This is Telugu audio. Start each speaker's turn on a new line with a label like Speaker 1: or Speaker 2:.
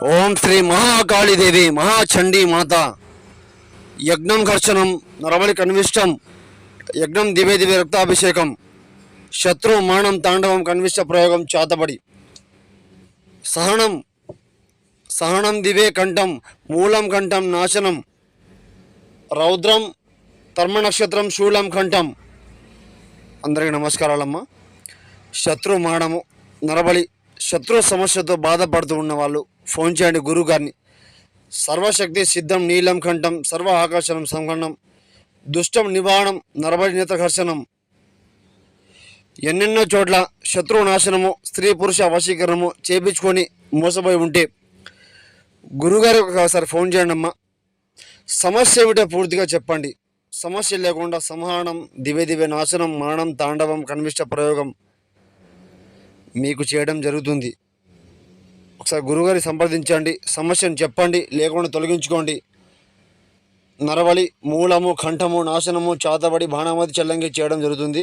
Speaker 1: ఓం శ్రీ మహాకాళీదేవి మహాచండీ మాత. యజ్ఞం ఘర్షణం నరబలి కన్విష్టం యజ్ఞం దివే దివే రక్తాభిషేకం శత్రు మానం తాండవం కన్విష్ట ప్రయోగం చేతబడి. సహనం సహనం దివే కంఠం మూలం కంఠం నాశనం రౌద్రం తర్మ నక్షత్రం శూలం కంఠం. అందరికీ నమస్కారాలమ్మ. శత్రు మానము నరబలి శత్రు సమస్యతో బాధపడుతూ ఉన్న వాళ్ళు ఫోన్ చేయండి గురువు గారిని. సర్వశక్తి సిద్ధం నీలం కంఠం సర్వ ఆకర్షణం సంఖండం దుష్టం నివారణం నరబలి నేత్రకర్షణం ఎన్నెన్నో చోట్ల శత్రువు నాశనము స్త్రీ పురుష వశీకరణము చేపించుకొని మోసపోయి ఉంటే గురుగారి ఒకసారి ఫోన్ చేయండి అమ్మా. సమస్య ఏమిటో పూర్తిగా చెప్పండి. సమస్య లేకుండా సంహారణం దివే దివే నాశనం మరణం తాండవం కనిష్ట ప్రయోగం మీకు చేయడం జరుగుతుంది. ఒకసారి గురుగారి సంప్రదించండి సమస్యను చెప్పండి లేకుండా తొలగించుకోండి. నరవలి మూలము కంఠము నాశనము చాతబడి బాణామతి చెల్లంగి చేయడం జరుగుతుంది.